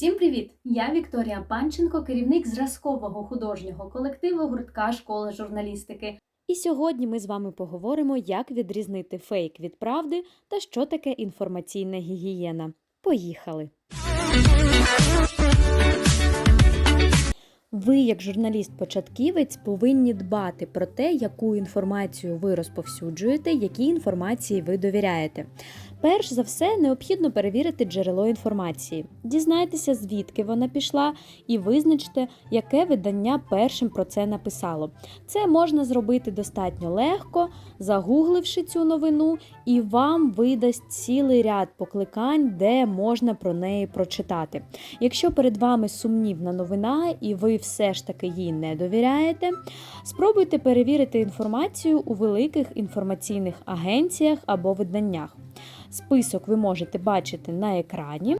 Всім привіт! Я Вікторія Панченко, керівник зразкового художнього колективу гуртка школи журналістики. І сьогодні ми з вами поговоримо, як відрізнити фейк від правди та що таке інформаційна гігієна. Поїхали! Ви, як журналіст-початківець, повинні дбати про те, яку інформацію ви розповсюджуєте, якій інформації ви довіряєте. Перш за все, необхідно перевірити джерело інформації, дізнайтеся, звідки вона пішла, і визначте, яке видання першим про це написало. Це можна зробити достатньо легко, загугливши цю новину, і вам видасть цілий ряд покликань, де можна про неї прочитати. Якщо перед вами сумнівна новина і ви все ж таки їй не довіряєте, спробуйте перевірити інформацію у великих інформаційних агенціях або виданнях. Список ви можете бачити на екрані.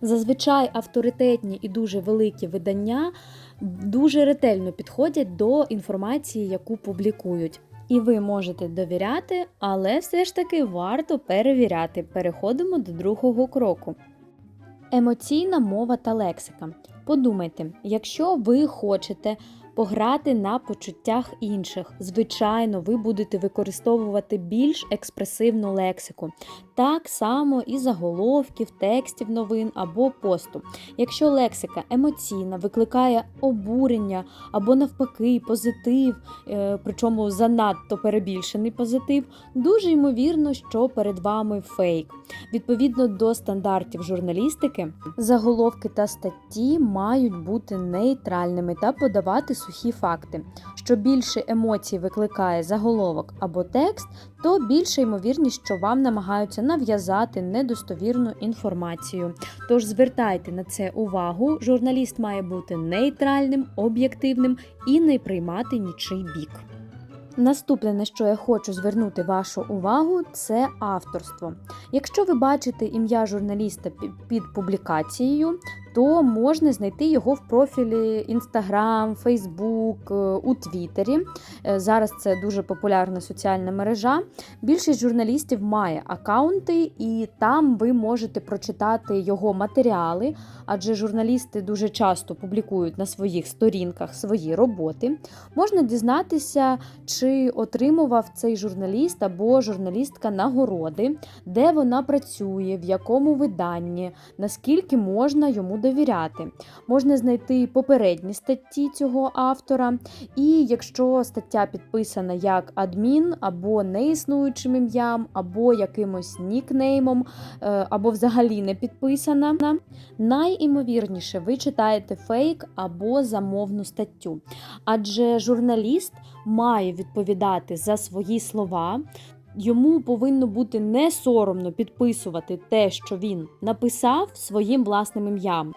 Зазвичай авторитетні і дуже великі видання дуже ретельно підходять до інформації, яку публікують. І ви можете довіряти, але все ж таки варто перевіряти. Переходимо до другого кроку. Емоційна мова та лексика. Подумайте, якщо ви хочете пограти на почуттях інших, звичайно, ви будете використовувати більш експресивну лексику, так само і заголовків, текстів новин або посту. Якщо лексика емоційна, викликає обурення або навпаки позитив, е, причому занадто перебільшений позитив, дуже ймовірно, що перед вами фейк. Відповідно до стандартів журналістики, заголовки та статті мають бути нейтральними та подавати сухі факти. Що більше емоцій викликає заголовок або текст, то більше ймовірність, що вам намагаються нав'язати недостовірну інформацію. Тож звертайте на це увагу. Журналіст має бути нейтральним, об'єктивним і не приймати нічий бік. Наступне, на що я хочу звернути вашу увагу, це авторство. Якщо ви бачите ім'я журналіста під публікацією, то можна знайти його в профілі Instagram, Facebook, у Твіттері. Е, Зараз це дуже популярна соціальна мережа. Більшість журналістів має аккаунти, і там ви можете прочитати його матеріали, адже журналісти дуже часто публікують на своїх сторінках свої роботи. Можна дізнатися, чи отримував цей журналіст або журналістка нагороди, де вона працює, в якому виданні, наскільки можна йому довіряти. Можна знайти попередні статті цього автора, і якщо стаття підписана як адмін, або неіснуючим ім'ям, або якимось нікнеймом, е, або взагалі не підписана, найімовірніше ви читаєте фейк або замовну статтю. Адже журналіст має відповідати за свої слова. Йому повинно бути не соромно підписувати те, що він написав своїм власним ім'ям.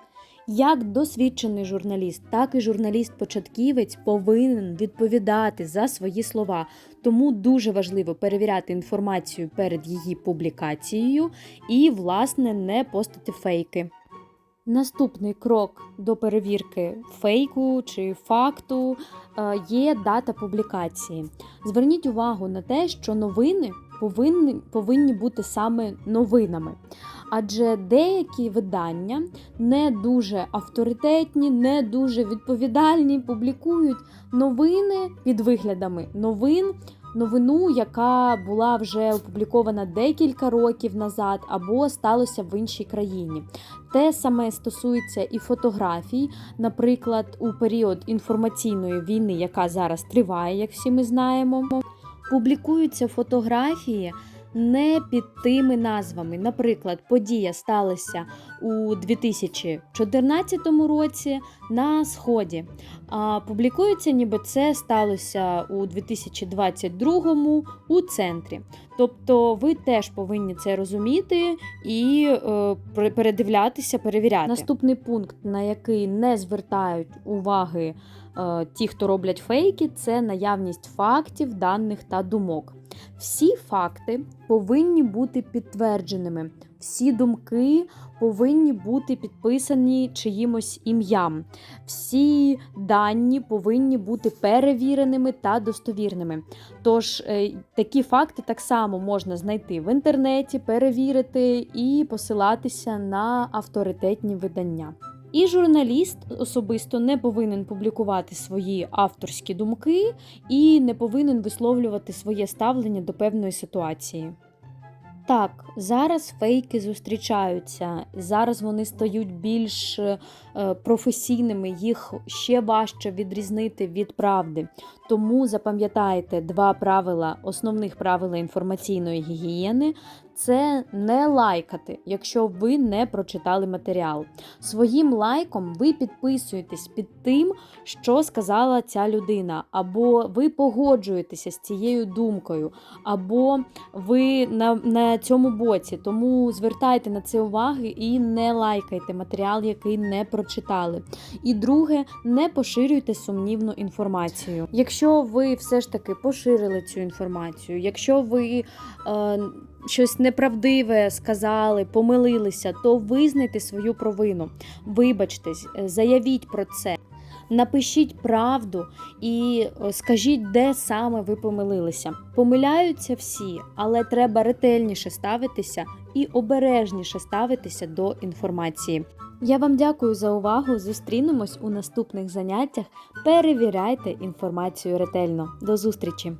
Як досвідчений журналіст, так і журналіст-початківець повинен відповідати за свої слова. Тому дуже важливо перевіряти інформацію перед її публікацією і, власне, не постити фейки. Наступний крок до перевірки фейку чи факту е, є дата публікації. Зверніть увагу на те, що новини повинні, повинні бути саме новинами. Адже деякі видання не дуже авторитетні, не дуже відповідальні, публікують новини під виглядами новин. Новину, яка була вже опублікована декілька років назад, або сталося в іншій країні. Те саме стосується і фотографій, наприклад, у період інформаційної війни, яка зараз триває, як всі ми знаємо, публікуються фотографії не під тими назвами. Наприклад, подія сталася у 2014 році на Сході. А публікується, ніби це сталося у 2022 у центрі. Тобто ви теж повинні це розуміти і е, передивлятися, перевіряти. Наступний пункт, на який не звертають уваги е, ті, хто роблять фейки, це наявність фактів, даних та думок. Всі факти повинні бути підтвердженими, всі думки повинні бути підписані чиїмось ім'ям. Всі дані повинні бути перевіреними та достовірними. Тож е, такі факти так само можна знайти в інтернеті, перевірити і посилатися на авторитетні видання. І журналіст особисто не повинен публікувати свої авторські думки і не повинен висловлювати своє ставлення до певної ситуації. Так, зараз фейки зустрічаються, зараз вони стають більш е, професійними, їх ще важче відрізнити від правди. Тому запам'ятайте два правила, основних правила інформаційної гігієни. Це не лайкати, якщо ви не прочитали матеріал. Своїм лайком ви підписуєтесь під тим, що сказала ця людина, або ви погоджуєтеся з цією думкою, або ви на, на цьому боці. Тому звертайте на це уваги і не лайкайте матеріал, який не прочитали. І друге, не поширюйте сумнівну інформацію. Якщо ви все ж таки поширили цю інформацію, якщо ви е, щось неправдиве сказали, помилилися, то визнайте свою провину, вибачтесь, е, заявіть про це. Напишіть правду і е, скажіть, де саме ви помилилися. Помиляються всі, але треба ретельніше ставитися і обережніше ставитися до інформації. Я вам дякую за увагу. Зустрінемось у наступних заняттях. Перевіряйте інформацію ретельно. До зустрічі!